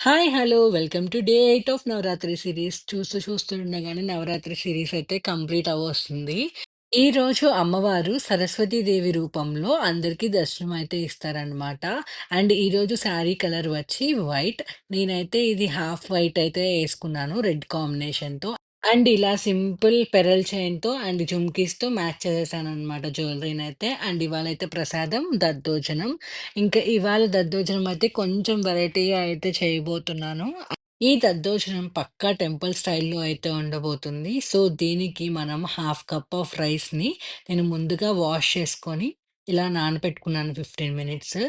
Hi! Hello! Welcome to day eight of Navratri series చూస్తూ చూస్తుండగానే Navratri series అయితే complete అవ్వొస్తుంది. ఈరోజు అమ్మవారు సరస్వతీదేవి రూపంలో అందరికీ దర్శనం అయితే ఇస్తారనమాట. అండ్ ఈరోజు శారీ కలర్ వచ్చి వైట్. నేనైతే ఇది హాఫ్ వైట్ అయితే వేసుకున్నాను రెడ్ కాంబినేషన్‌తో. అండ్ ఇలా సింపుల్ పెరల్ చైన్‌తో అండ్ జుమ్కీస్‌తో మ్యాచ్ చేసేసాననమాట జ్యువెలరీనైతే. అండ్ ఇవాళైతే ప్రసాదం దద్దోజనం. ఇంకా ఇవాళ దద్దోజనం అయితే కొంచెం వెరైటీగా అయితే చేయబోతున్నాను. ఈ దద్దోజనం పక్కా టెంపుల్ స్టైల్‌లో అయితే ఉండబోతుంది. సో, దీనికి మనం హాఫ్ కప్ ఆఫ్ రైస్‌ని నేను ముందుగా వాష్ చేసుకొని, ఇలా నానబెట్టుకున్నాను 15 మినిట్స్.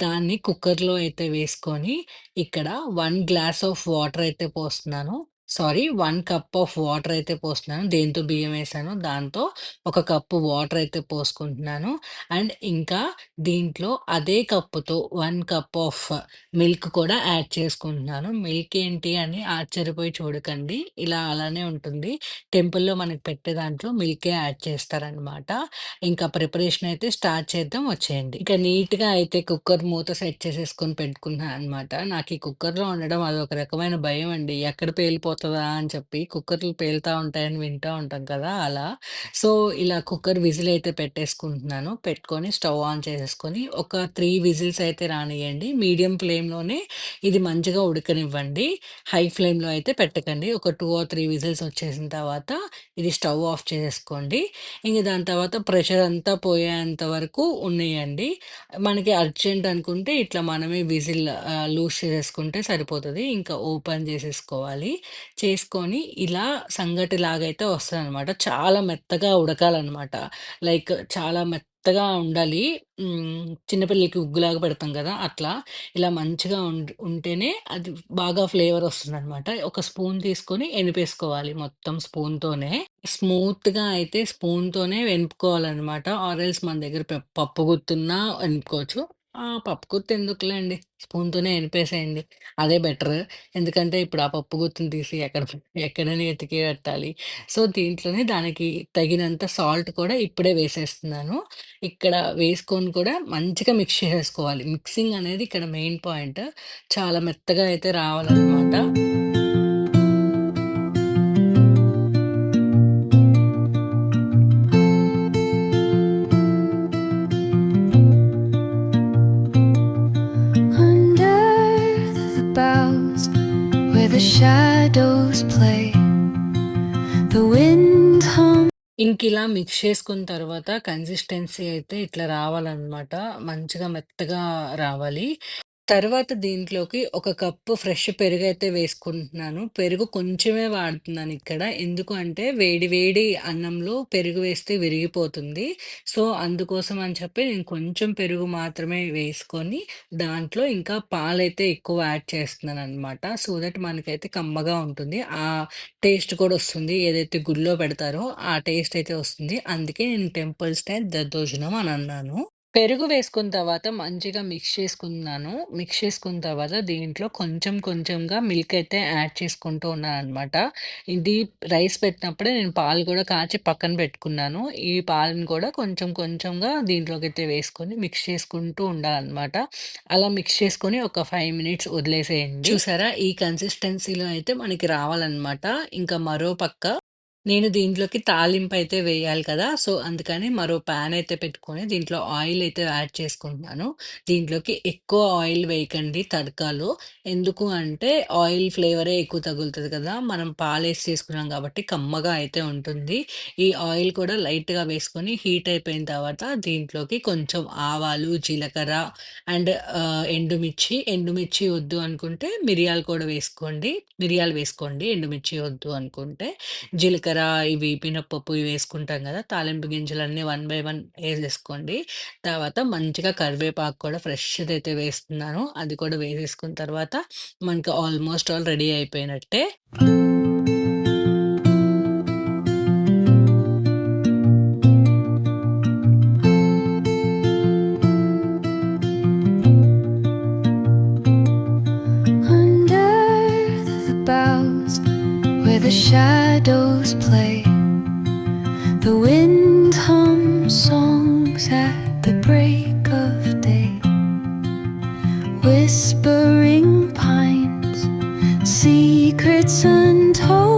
దాన్ని కుక్కర్‌లో అయితే వేసుకొని, ఇక్కడ 1 గ్లాస్ ఆఫ్ వాటర్ అయితే పోస్తున్నాను. సారీ 1 కప్ ఆఫ్ వాటర్ అయితే పోస్తున్నాను. దేనితో బియ్యం వేసానో దాంతో ఒక కప్పు వాటర్ అయితే పోసుకుంటున్నాను. అండ్ ఇంకా దీంట్లో అదే కప్పుతో 1 కప్ ఆఫ్ మిల్క్ కూడా యాడ్ చేసుకుంటున్నాను. మిల్క్ ఏంటి అని ఆశ్చర్యపోయి చూడకండి. ఇలా అలానే ఉంటుంది. టెంపుల్‌లో మనకి పెట్టే దాంట్లో మిల్కే యాడ్ చేస్తారనమాట. ఇంకా ప్రిపరేషన్ అయితే స్టార్ట్ చేద్దాం వచ్చేయండి. ఇంకా నీట్‌గా అయితే కుక్కర్ మూత సెట్ చేసేసుకొని పెట్టుకున్నాను అనమాట. నాకు ఈ కుక్కర్‌లో వండడం అదొక రకమైన భయం అండి. ఎక్కడ పేలిపోతుంది అని చెప్పి కుక్కర్‌లు పేలుతా ఉంటాయని వింటా ఉంటాం కదా! అలా. సో, ఇలా కుక్కర్ విజిల్ అయితే పెట్టేసుకుంటున్నాను. పెట్టుకొని స్టవ్ ఆన్ చేసేసుకొని ఒక 3 విజిల్స్ అయితే రానియండి. మీడియం ఫ్లేమ్‌లోనే ఇది మంచిగా ఉడకనివ్వండి. హై ఫ్లేమ్‌లో అయితే పెట్టకండి. ఒక 2 ఆర్ 3 విజిల్స్ వచ్చేసిన తర్వాత ఇది స్టవ్ ఆఫ్ చేసేసుకోండి. ఇంక దాని తర్వాత ప్రెషర్ అంతా పోయేంత వరకు ఉన్నియండి. మనకి అర్జెంట్ అనుకుంటే ఇట్లా మనమే విజిల్ ఆహ్, లూజ్ చేసేసుకుంటే సరిపోతది. ఇంకా ఓపెన్ చేసేసుకోవాలి. చేసుకొని ఇలా సంగటి లాగైతే అయితే అనమాట చాలా మెత్తగా ఉడకాలనమాట. లైక్ చాలా మెత్తగా ఉండాలి. చిన్నపిల్లలకి ఉగ్గులాగా పెడతాం కదా! అట్లా. ఇలా మంచిగా ఉంటేనే అది బాగా ఫ్లేవర్ వస్తుందనమాట. ఒక స్పూన్ తీసుకొని ఎనిపేసుకోవాలి మొత్తం స్పూన్‌తోనే. స్మూత్‌గా అయితే స్పూన్‌తోనే వెనుపుకోవాలన్నమాట ఆరెల్స్ మన దగ్గర పప్పు గుత్తున్నా వెనుపుకోవచ్చు ఆ! పప్పు గుత్తు ఎందుకులేండి. స్పూన్‌తోనే ఎనిపేసేయండి. అదే బెటర్. ఎందుకంటే ఇప్పుడు ఆ పప్పు గుత్తుని తీసి ఎక్కడ ఎక్కడని ఎతికి పెట్టాలి. సో, దీంట్లోనే దానికి తగినంత సాల్ట్ కూడా ఇప్పుడే వేసేస్తున్నాను. ఇక్కడ వేసుకొని కూడా మంచిగా మిక్స్ చేసేసుకోవాలి. మిక్సింగ్ అనేది ఇక్కడ మెయిన్ పాయింట్. చాలా మెత్తగా అయితే రావాలనమాట. ఇంకిలా మిక్స్ చేసుకున్న తర్వాత కన్సిస్టెన్సీ అయితే ఇట్లా రావాలనమాట. మంచిగా మెత్తగా రావాలి. తర్వాత దీంట్లోకి ఒక కప్పు ఫ్రెష్ పెరుగు అయితే వేసుకుంటున్నాను. పెరుగు కొంచెమే వాడుతున్నానిక్కడ. ఎందుకు అంటే వేడి వేడి అన్నంలో పెరుగు వేస్తే విరిగిపోతుంది. సో, అందుకోసం అని చెప్పి నేను కొంచెం పెరుగు మాత్రమే వేసుకొని దాంట్లో ఇంకా పాలైతే ఎక్కువ యాడ్ చేస్తున్నాను అనమాట సో దట్ మనకైతే కమ్మగా ఉంటుంది. ఆ టేస్ట్ కూడా వస్తుంది. ఏదైతే గుళ్ళో పెడతారో ఆ టేస్ట్ అయితే వస్తుంది. అందుకే నేను టెంపుల్ స్టైల్ దద్దోజనం అని అన్నాను. పెరుగు వేసుకున్న తర్వాత మంచిగా మిక్స్ చేసుకున్నాను. మిక్స్ చేసుకున్న తర్వాత దీంట్లో కొంచెం కొంచెంగా మిల్క్ అయితే యాడ్ చేసుకుంటూ ఉన్నాను అనమాట ఇది రైస్ పెట్టినప్పుడే నేను పాలు కూడా కాచి పక్కన పెట్టుకున్నాను. ఈ పాలను కూడా కొంచెం కొంచెంగా దీంట్లోకి అయితే వేసుకొని మిక్స్ చేసుకుంటూ ఉండాలన్నమాట అలా మిక్స్ చేసుకొని ఒక ఫైవ్ మినిట్స్ వదిలేసేయండి. చూసారా? ఈ కన్సిస్టెన్సీలో అయితే మనకి రావాలనమాట. ఇంకా మరో పక్క నేను దీంట్లోకి తాలింపు అయితే వేయాలి కదా! సో, అందుకని మరో పాన్ అయితే పెట్టుకొని దీంట్లో ఆయిల్ అయితే యాడ్ చేసుకుంటున్నాను. దీంట్లోకి ఎక్కువ ఆయిల్ వేయకండి తడకాలు ఎందుకు అంటే ఆయిల్ ఫ్లేవరే ఎక్కువ తగులుతుంది కదా! మనం పాలేసి చేసుకున్నాం కాబట్టి కమ్మగా అయితే ఉంటుంది. ఈ ఆయిల్ కూడా లైట్‌గా వేసుకొని హీట్ అయిపోయిన తర్వాత దీంట్లోకి కొంచెం ఆవాలు, జీలకర్ర అండ్ ఎండుమిర్చి, ఎండుమిర్చి వద్దు అనుకుంటే మిరియాలు కూడా వేసుకోండి. మిరియాలు వేసుకోండి ఎండుమిర్చి వద్దు అనుకుంటే. జీలకర్ర ఇవి మినపప్పు ఇవి వేసుకుంటాం కదా! తాలింపు గింజలన్నీ వన్ బై వన్ వేసేసుకోండి తర్వాత మంచిగా కరివేపాకు కూడా ఫ్రెష్‌దైతే వేస్తున్నాను. అది కూడా వేసేసుకున్న తర్వాత మనకి ఆల్మోస్ట్ ఆల్ రెడీ అయిపోయినట్టే. The boughs whispering pines, secrets untold.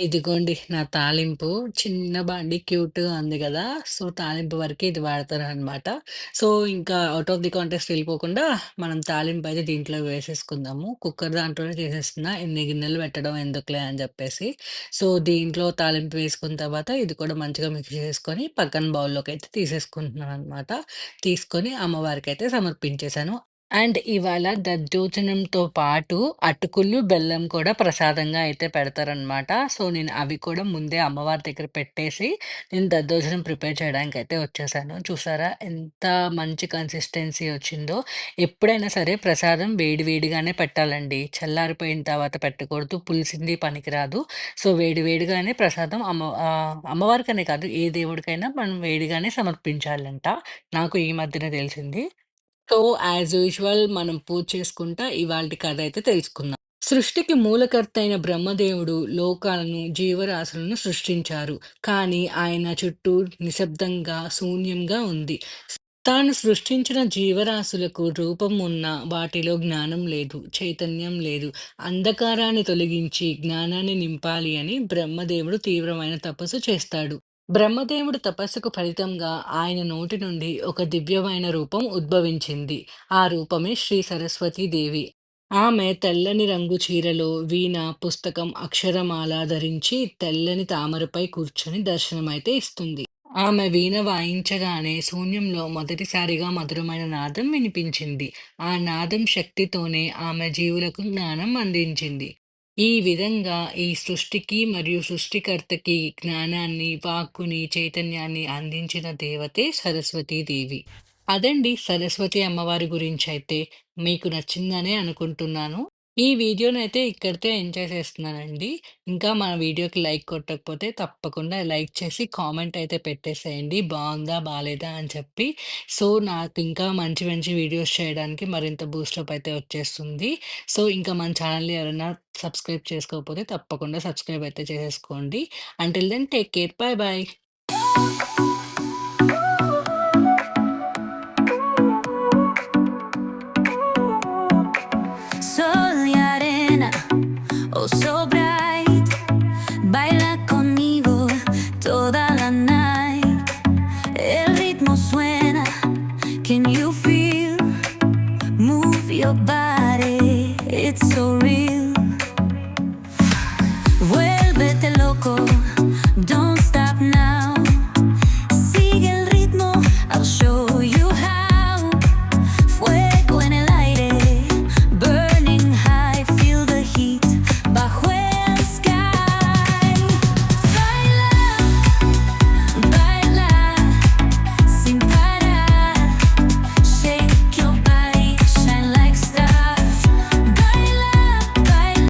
ఇదిగోండి నా తాలింపు. చిన్న బండి క్యూట్‌గా ఉంది కదా సో, తాలింపు వరకు ఇది వాడతారనమాట. సో, ఇంకా అవుట్ ఆఫ్ ది కాంటెక్స్ట్ వెళ్ళిపోకుండా మనం తాలింపు అయితే దీంట్లో వేసేసుకుందాము. కుక్కర్ దాంట్లోనే చేసేస్తున్నా. ఎన్ని గిన్నెలు పెట్టడం ఎందుకులే అని చెప్పేసి సో, దీంట్లో తాలింపు వేసుకున్న తర్వాత ఇది కూడా మంచిగా మిక్స్ చేసుకొని పక్కన బౌల్‌లోకైతే తీసేసుకుంటున్నాననమాట. తీసుకొని అమ్మవారికి అయితే సమర్పించేశాను. అండ్ ఇవాళ దద్దోజనంతో పాటు అటుకులు, బెల్లం కూడా ప్రసాదంగా అయితే పెడతారనమాట. సో, నేను అవి కూడా ముందే అమ్మవారి దగ్గర పెట్టేసి, నేను దద్దోజనం ప్రిపేర్ చేయడానికైతే వచ్చేసాను. చూసారా ఎంత మంచి కన్సిస్టెన్సీ వచ్చిందో. ఎప్పుడైనా సరే ప్రసాదం వేడి వేడిగానే పెట్టాలండి. చల్లారిపోయిన తర్వాత పెట్టకూడదు. పులిసింది పనికిరాదు. సో, వేడి వేడిగానే ప్రసాదం అమ్మ ఆహ్, అమ్మవారికనే కాదు ఏ దేవుడికైనా మనం వేడిగానే సమర్పించాలంట. నాకు ఈ మధ్యనే తెలిసింది. సో, యాజ్ యూజువల్ మనం పూజ చేసుకుంటా ఇవాళ కథ అయితే తెలుసుకుందాం. సృష్టికి మూలకర్తైన బ్రహ్మదేవుడు లోకాలను, జీవరాశులను సృష్టించారు. కానీ ఆయన చుట్టూ నిశ్శబ్దంగా, శూన్యంగా ఉంది. తాను సృష్టించిన జీవరాశులకు రూపం ఉన్న వాటిలో జ్ఞానం లేదు, చైతన్యం లేదు. అంధకారాన్ని తొలగించి జ్ఞానాన్ని నింపాలి అని బ్రహ్మదేవుడు తీవ్రమైన తపస్సు చేస్తాడు. బ్రహ్మదేవుడి తపస్సుకు ఫలితంగా ఆయన నోటి నుండి ఒక దివ్యమైన రూపం ఉద్భవించింది. ఆ రూపమే శ్రీ సరస్వతీదేవి ఆమె తెల్లని రంగు చీరలో వీణ, పుస్తకం, అక్షరమాల ధరించి తెల్లని తామరపై కూర్చొని దర్శనమైతే ఇస్తుంది. ఆమె వీణ వాయించగానే శూన్యంలో మొదటిసారిగా మధురమైన నాదం వినిపించింది. ఆ నాదం శక్తితోనే ఆమె జీవులకు జ్ఞానం అందించింది. ఈ విధంగా ఈ సృష్టికి మరియు సృష్టికర్తకి జ్ఞానాన్ని, వాక్కుని, చైతన్యాన్ని అందించిన దేవతే సరస్వతీదేవి. అదండి సరస్వతి అమ్మవారి గురించి అయితే మీకు నచ్చిందనే అనుకుంటున్నాను. ఈ వీడియోనైతే ఇక్కడితో ఎండ్ చేసేస్తున్నానండి. ఇంకా మన వీడియోకి లైక్ కొట్టకపోతే తప్పకుండా లైక్ చేసి కామెంట్ అయితే పెట్టేసేయండి. బావుందా? బాలేదా? అని చెప్పి. సో, నాకు ఇంకా మంచి మంచి వీడియోస్ చేయడానికి మరింత బూస్టప్ అయితే వచ్చేస్తుంది. సో, ఇంకా మన ఛానెల్‌ని ఎవరైనా సబ్స్క్రైబ్ చేసుకోకపోతే తప్పకుండా సబ్స్క్రైబ్ అయితే చేసేసుకోండి. Until then take care. Bye bye. It's so real.